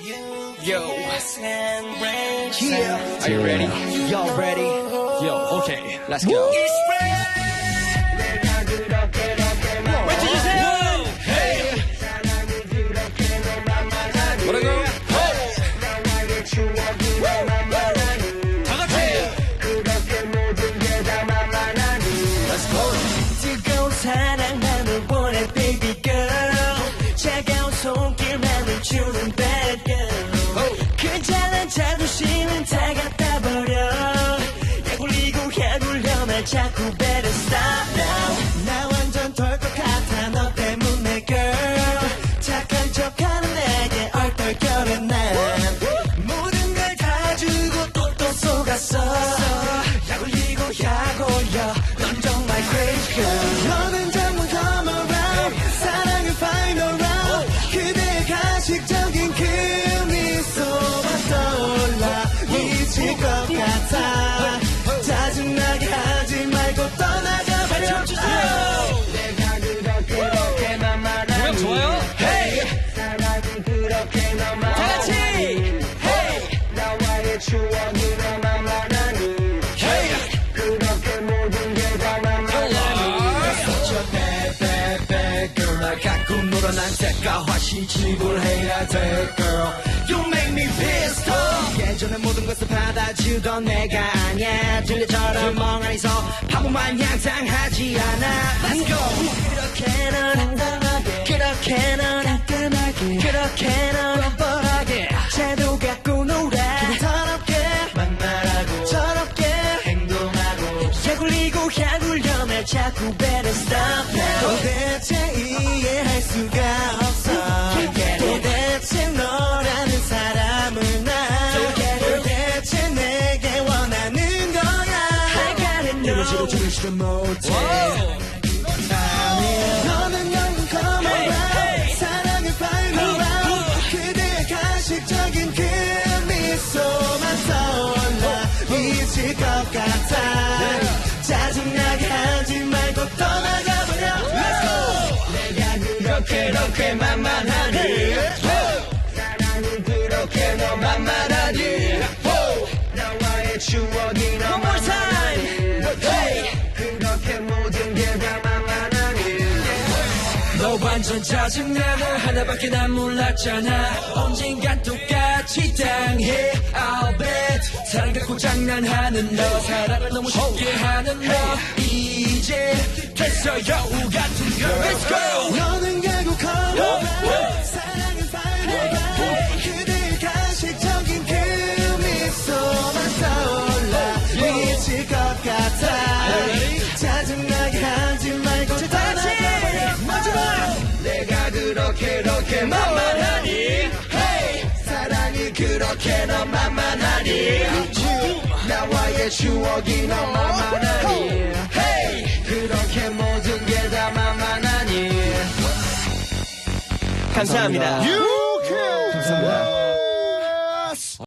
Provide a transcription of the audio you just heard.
Yo. Yeah. Are you ready? Y'all ready? Yo, okay. Let's go. 자꾸 better 놀아 난 색깔 훨씬 지불해야 돼, girl. You make me pissed off. 예전에 모든 것을 받아주던 내가 아니야. 들려처럼 멍하니 서 바보 마냥 당하지 않아. Let's go. 그렇게 넌 당당하게. 그렇게 넌 따끔하게. 그렇게 넌 뻔뻔하게. 제도 갖고 놀아 더럽게 만말하고. 저렇게 행동하고. 약올리고 약올려면 자꾸 stop 이러지도 주지도 못해 너는 around 사랑을 round 그대의 가식적인 그 미소만 떠올라. 미칠 것 같아. 짜증나게 하지 말고 떠나가버려. Let's go. 내가 그렇게 그렇게 만 너 완전 짜증나는 하나밖에 난 몰랐잖아. 언젠간 똑같이 당해. I'll bet. 사랑 갖고 장난하는 너. 사랑을 너무 쉽게 하는 너. 이제 됐어 여우 같은 girl Let's go 그렇게 만만하니 hey! 사랑이 그렇게 너 만만하니 나와의 추억이 너 만만하니 hey! 그렇게 모든 게 다 만만하니 감사합니다.